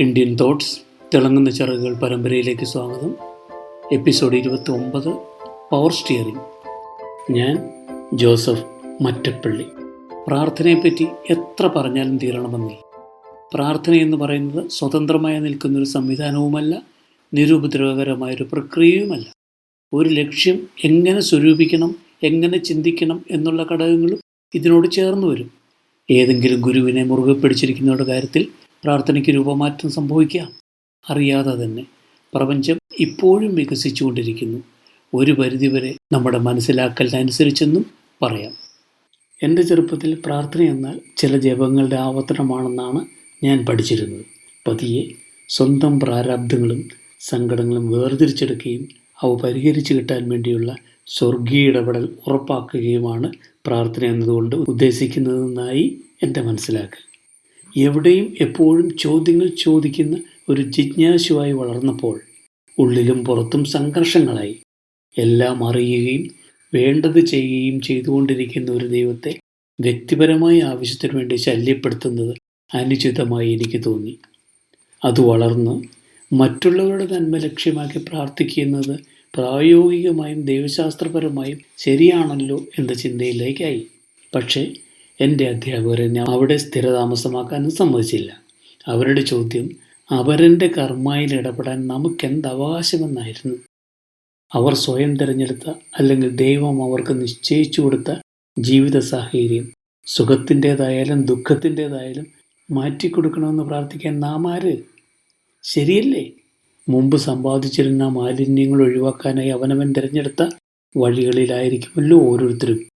Indian thoughts തിളങ്ങുന്ന ചിറകുകൾ പരമ്പരയിലേക്ക് സ്വാഗതം. എപ്പിസോഡ് ഇരുപത്തി ഒമ്പത് പവർ സ്റ്റിയറിംഗ് ഞാൻ ജോസഫ് മറ്റപ്പള്ളി. പ്രാർത്ഥനയെപ്പറ്റി എത്ര പറഞ്ഞാലും തീരണമെന്നില്ല. പ്രാർത്ഥന എന്ന് പറയുന്നത് സ്വതന്ത്രമായി നിൽക്കുന്നൊരു സംവിധാനവുമല്ല നിരുപദ്രവകരമായൊരു പ്രക്രിയയുമല്ല. ഒരു ലക്ഷ്യം എങ്ങനെ സ്വരൂപിക്കണം എങ്ങനെ ചിന്തിക്കണം എന്നുള്ള ഘടകങ്ങളും ഇതിനോട് ചേർന്ന് വരും. ഏതെങ്കിലും ഗുരുവിനെ മുറുകെ പിടിച്ചിരിക്കുന്നവരുടെ കാര്യത്തിൽ പ്രാർത്ഥനയ്ക്ക് രൂപമാറ്റം സംഭവിക്കാം അറിയാതെ തന്നെ പ്രപഞ്ചം ഇപ്പോഴും വികസിച്ചുകൊണ്ടിരിക്കുന്നു. ഒരു പരിധിവരെ നമ്മുടെ മനസ്സിലാക്കലിനനുസരിച്ചെന്നും പറയാം. എന്റെ ചെറുപ്പത്തിൽ പ്രാർത്ഥന എന്നാൽ ചില ജപങ്ങളുടെ ആവർത്തനമാണെന്നാണ് ഞാൻ പഠിച്ചിരുന്നത്. പതിയെ സ്വന്തം പ്രാരാബ്ദങ്ങളും സങ്കടങ്ങളും വേർതിരിച്ചെടുക്കുകയും അവ പരിഹരിച്ചു കിട്ടാൻ വേണ്ടിയുള്ള സ്വർഗീയ ഇടപെടൽ ഉറപ്പാക്കുകയുമാണ് പ്രാർത്ഥന എന്നതുകൊണ്ട് ഉദ്ദേശിക്കുന്നതെന്നായി എന്റെ മനസ്സിലാക്കൽ. എവിടെയും എപ്പോഴും ചോദ്യങ്ങൾ ചോദിക്കുന്ന ഒരു ജിജ്ഞാസുവായി വളർന്നപ്പോൾ ഉള്ളിലും പുറത്തും സംഘർഷങ്ങളായി. എല്ലാം അറിയുകയും വേണ്ടത് ചെയ്യുകയും ചെയ്തുകൊണ്ടിരിക്കുന്ന ഒരു ദൈവത്തെ വ്യക്തിപരമായ ആവശ്യത്തിനു വേണ്ടി ശല്യപ്പെടുത്തുന്നത് അനുചിതമായി എനിക്ക് തോന്നി. അത് വളർന്ന് മറ്റുള്ളവരുടെ നന്മ ലക്ഷ്യമാക്കി പ്രാർത്ഥിക്കുന്നത് പ്രായോഗികമായും ദൈവശാസ്ത്രപരമായും ശരിയാണല്ലോ എന്ന ചിന്തയിലേക്കായി. പക്ഷേ എന്റെ അധ്യാപകർ ഞാൻ അവിടെ സ്ഥിരതാമസമാക്കാനും സമ്മതിച്ചില്ല. അവരുടെ ചോദ്യം അവരന്റെ കർമ്മയിൽ ഇടപെടാൻ നമുക്കെന്ത് അവകാശമെന്നായിരുന്നു. അവർ സ്വയം തിരഞ്ഞെടുത്ത അല്ലെങ്കിൽ ദൈവം അവർക്ക് നിശ്ചയിച്ചു കൊടുത്ത ജീവിത സാഹചര്യം സുഖത്തിന്റേതായാലും ദുഃഖത്തിന്റേതായാലും മാറ്റിക്കൊടുക്കണമെന്ന് പ്രാർത്ഥിക്കാൻ നാം ആര്? ശരിയല്ലേ? മുമ്പ് സമ്പാദിച്ചിരുന്ന മാലിന്യങ്ങൾ ഒഴിവാക്കാനായി അവനവൻ തിരഞ്ഞെടുത്ത വഴികളിലായിരിക്കുമല്ലോ ഓരോരുത്തരും.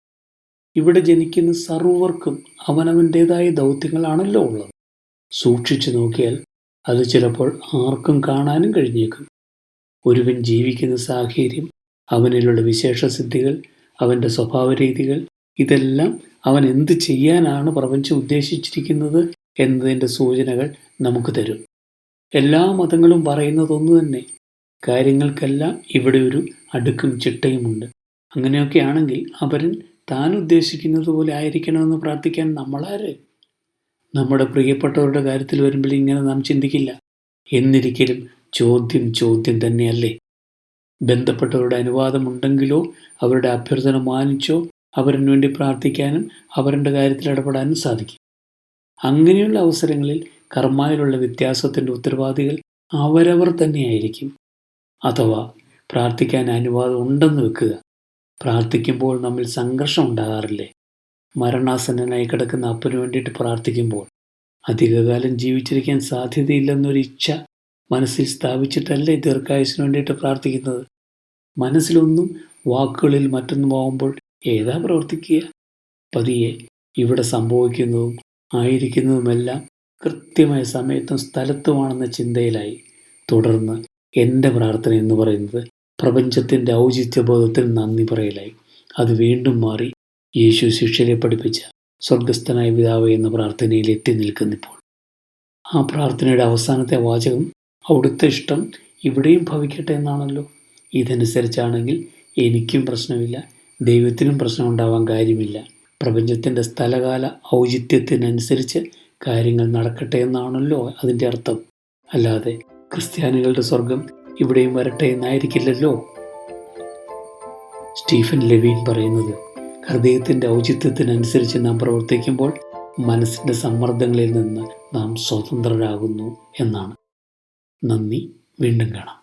ഇവിടെ ജനിക്കുന്ന സർവർക്കും അവനവന്റേതായ ദൗത്യങ്ങളാണല്ലോ ഉള്ളത്. സൂക്ഷിച്ചു നോക്കിയാൽ അത് ചിലപ്പോൾ ആർക്കും കാണാനും കഴിഞ്ഞേക്കും. ഒരുവൻ ജീവിക്കുന്ന സാഹചര്യം അവനിലുള്ള വിശേഷസിദ്ധികൾ അവന്റെ സ്വഭാവരീതികൾ ഇതെല്ലാം അവൻ എന്ത് ചെയ്യാനാണ് പ്രപഞ്ചം ഉദ്ദേശിച്ചിരിക്കുന്നത് എന്നതിന്റെ സൂചനകൾ നമുക്ക് തരും. എല്ലാ മതങ്ങളും പറയുന്നതൊന്നു തന്നെ. കാര്യങ്ങൾക്കെല്ലാം ഇവിടെ ഒരു അടുക്കും ചിട്ടയുമുണ്ട്. അങ്ങനെയൊക്കെ ആണെങ്കിൽ അവരൻ താൻ ഉദ്ദേശിക്കുന്നത് പോലെ ആയിരിക്കണമെന്ന് പ്രാർത്ഥിക്കാൻ നമ്മളാര്? നമ്മുടെ പ്രിയപ്പെട്ടവരുടെ കാര്യത്തിൽ വരുമ്പോൾ ഇങ്ങനെ നാം ചിന്തിക്കില്ല. എന്നിരിക്കലും ചോദ്യം ചോദ്യം തന്നെയല്ലേ? ബന്ധപ്പെട്ടവരുടെ അനുവാദമുണ്ടെങ്കിലോ അവരുടെ അഭ്യർത്ഥന മാനിച്ചോ അവരിന് വേണ്ടി പ്രാർത്ഥിക്കാനും അവരുടെ കാര്യത്തിൽ ഇടപെടാനും സാധിക്കും. അങ്ങനെയുള്ള അവസരങ്ങളിൽ കർമ്മയിലുള്ള വ്യത്യാസത്തിന്റെ ഉത്തരവാദികൾ അവരവർ തന്നെയായിരിക്കും. അഥവാ പ്രാർത്ഥിക്കാൻ അനുവാദം ഉണ്ടെന്ന് വെക്കുക. പ്രാർത്ഥിക്കുമ്പോൾ നമ്മിൽ സംഘർഷം ഉണ്ടാകാറില്ലേ? മരണാസന്നനായി കിടക്കുന്ന അപ്പന് വേണ്ടിയിട്ട് പ്രാർത്ഥിക്കുമ്പോൾ അധികകാലം ജീവിച്ചിരിക്കാൻ സാധ്യതയില്ലെന്നൊരു ഇച്ഛ മനസ്സിൽ സ്ഥാപിച്ചിട്ടല്ലേ ദീർഘായുസിന് വേണ്ടിയിട്ട് പ്രാർത്ഥിക്കുന്നത്? മനസ്സിലൊന്നും വാക്കുകളിൽ മറ്റൊന്നും ആവുമ്പോൾ ഏതാ പ്രവർത്തിക്കുക? പതിയെ ഇവിടെ സംഭവിക്കുന്നതും ആയിരിക്കുന്നതുമെല്ലാം കൃത്യമായ സമയത്തും സ്ഥലത്തുമാണെന്ന ചിന്തയിലായി തുടർന്ന് എന്റെ പ്രാർത്ഥന എന്ന് പറയുന്നത് പ്രപഞ്ചത്തിന്റെ ഔചിത്യബോധത്തിന് നന്ദി പറയലായി. അത് വീണ്ടും മാറി യേശു ശിഷ്യരെ പഠിപ്പിച്ച സ്വർഗസ്ഥനായ പിതാവ് എന്ന പ്രാർത്ഥനയിൽ എത്തി നിൽക്കുന്നിപ്പോൾ ആ പ്രാർത്ഥനയുടെ അവസാനത്തെ വാചകം അവിടുത്തെ ഇഷ്ടം ഇവിടെയും ഭവിക്കട്ടെ എന്നാണല്ലോ. ഇതനുസരിച്ചാണെങ്കിൽ എനിക്കും പ്രശ്നമില്ല ദൈവത്തിനും പ്രശ്നം ഉണ്ടാവാൻ കാര്യമില്ല. പ്രപഞ്ചത്തിന്റെ സ്ഥലകാല ഔചിത്യത്തിനനുസരിച്ച് കാര്യങ്ങൾ നടക്കട്ടെ എന്നാണല്ലോ അതിന്റെ അർത്ഥം. അല്ലാതെ ക്രിസ്ത്യാനികളുടെ സ്വർഗം ഇവിടെയും വരട്ടെ എന്നായിരിക്കില്ലല്ലോ? സ്റ്റീഫൻ ലെവീൻ പറയുന്നത് ഹൃദയത്തിന്റെ ഔചിത്യത്തിനനുസരിച്ച് നാം പ്രവർത്തിക്കുമ്പോൾ മനസ്സിന്റെ സമ്മർദ്ദങ്ങളിൽ നിന്ന് നാം സ്വതന്ത്രരാകുന്നു എന്നാണ്. നന്ദി വീണ്ടും കാണാം.